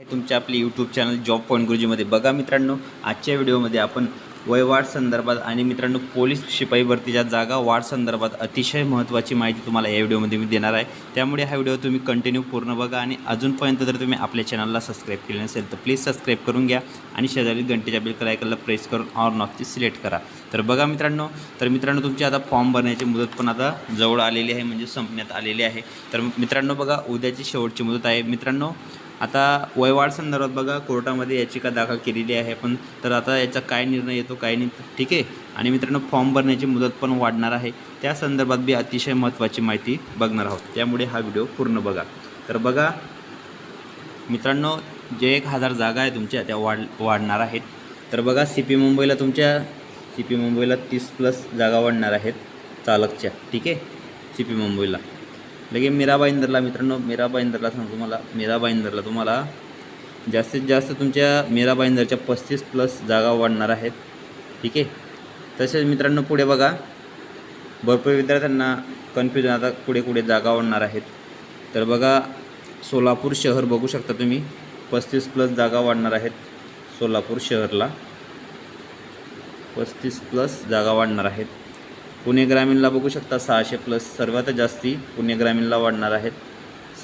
तुमच्या आपले YouTube channel job point गुरुजीमध्ये बघा मित्रांनो आजच्या व्हिडिओमध्ये आपण वयवाढ संदर्भात आणि मित्रांनो पोलीस शिपाई भरतीच्या जागा वाढ संदर्भात अतिशय महत्त्वाची माहिती तुम्हाला या व्हिडिओमध्ये मी देणार आहे. त्यामुळे हा व्हिडिओ तुम्ही कंटिन्यू पूर्ण बघा आणि अजूनपर्यंत जर तुम्ही आपल्या चॅनलला सबस्क्राईब केले नसेल तर प्लीज सबस्क्राईब करून घ्या आणि शेजारी घंटेच्या बिल आयकनला प्रेस करून ऑर नॉकची सिलेक्ट करा. तर बघा मित्रांनो तर मित्रांनो तुमची आता फॉर्म भरण्याची मुदत पण आता जवळ आलेली आहे म्हणजे संपण्यात आलेली आहे. तर मित्रांनो बघा उद्याची शेवटची मुदत आहे. मित्रांनो आता वयवाढ संदर्भात बघा कोर्टामध्ये याचिका दाखल केलेली आहे पण तर आता याचा काय निर्णय येतो काय नाही ठीक आहे? आणि मित्रांनो फॉर्म भरण्याची मुदत पण वाढणार आहे. त्या संदर्भात बी अतिशय महत्त्वाची माहिती बघणार आहोत. त्यामुळे हा व्हिडिओ पूर्ण बघा. तर बघा मित्रांनो जे एक हजार जागा आहे तुमच्या त्या वाढ वाढणार आहेत. तर बघा सी पी मुंबईला तुमच्या सी पी मुंबईला तीस प्लस जागा वाढणार आहेत चालकच्या ठीक आहे? सी पी मुंबईला. लगे मीरा भाईंदरला मित्रांनो मीरा भाईंदरला सांगतो मला मीरा भाईंदरला तुम्हाला. जास्तीत जास्त तुमच्या मीरा भाईंदरच्या पस्तीस प्लस जागा वाढणार आहेत. ठीक आहे? तसेच मित्रांनो पुढे बघा. भरपूर विद्यार्थ्यांना कन्फ्युजन आता पुढे पुढे जागा वाढणार आहेत. तर बघा सोलापूर शहर बघू शकता तुम्ही. पस्तीस प्लस जागा वाढणार आहेत सोलापूर शहरला. पस्तीस प्लस जागा वाढणार आहेत. पुणे ग्रामीणला बघू शकता सहाशे प्लस सर्वात जास्ती पुणे ग्रामीणला वाढणार आहेत.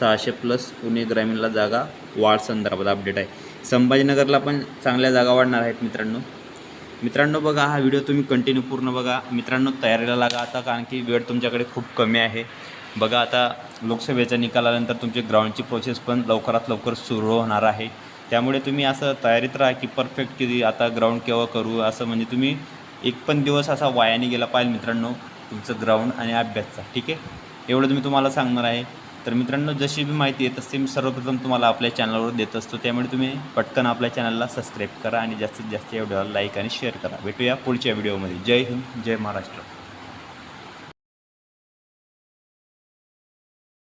सहाशे प्लस पुणे ग्रामीणला जागा वाढ संदर्भात अपडेट आहे. संभाजीनगरला पण चांगल्या जागा वाढणार आहेत मित्रांनो. मित्रांनो बघा हा व्हिडिओ तुम्ही कंटिन्यू पूर्ण बघा. मित्रांनो तयारीला लागा आता कारण की वेळ तुमच्याकडे खूप कमी आहे. बघा आता लोकसभेच्या निकालानंतर तुमची ग्राउंडची प्रोसेस पण लवकरात लवकर सुरू होणार आहे. त्यामुळे तुम्ही असं तयारीत राहा की परफेक्ट किती आता ग्राउंड केव्हा करू असं म्हणजे तुम्ही एक पण दिवस असा वायाने गेला पाहिजे मित्रांनो तुमचं ग्राउंड आणि अभ्यासचा ठीक आहे? एवढं मी तुम्हाला सांगणार आहे. तर मित्रांनो जशी बी माहिती येत असते मी सर्वप्रथम तुम्हाला आपल्या चॅनलवर देत असतो. त्यामुळे तुम्ही पटकन आपल्या चॅनलला सबस्क्राईब करा आणि जास्तीत जास्त या व्हिडिओला लाईक आणि शेअर करा. भेटूया पुढच्या व्हिडिओमध्ये जय हिंद जय महाराष्ट्र.